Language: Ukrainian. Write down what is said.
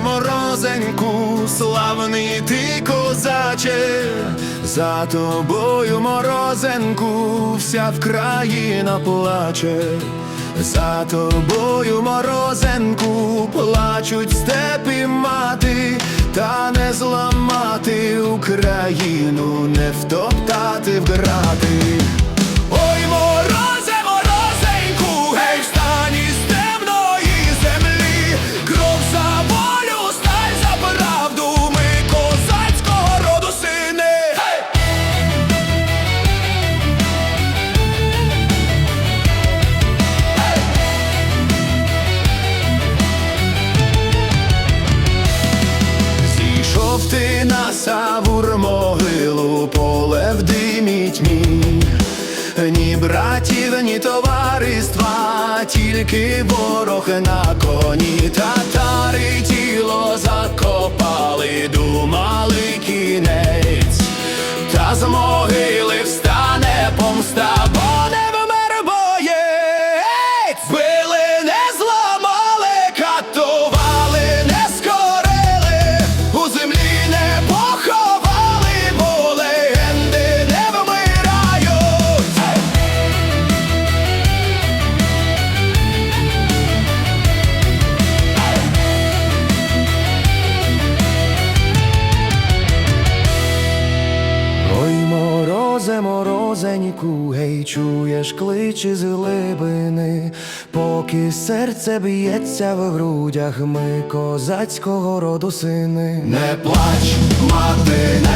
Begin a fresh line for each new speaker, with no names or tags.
морозеньку, славний ти козаче, за тобою морозенку, вся вкраїна плаче, за тобою морозенку, плачуть степи мати, та не зламати Україну, не втоптати в грати. Савур могилу, поле в димі тьмі. Ні братів, ні товариства, тільки ворог на коні, татари тіло закопали, думали кінець, та з могили морозеньку, гей, чуєш кличі з глибини, поки серце б'ється в грудях, ми козацького роду сини. Не плач, мати,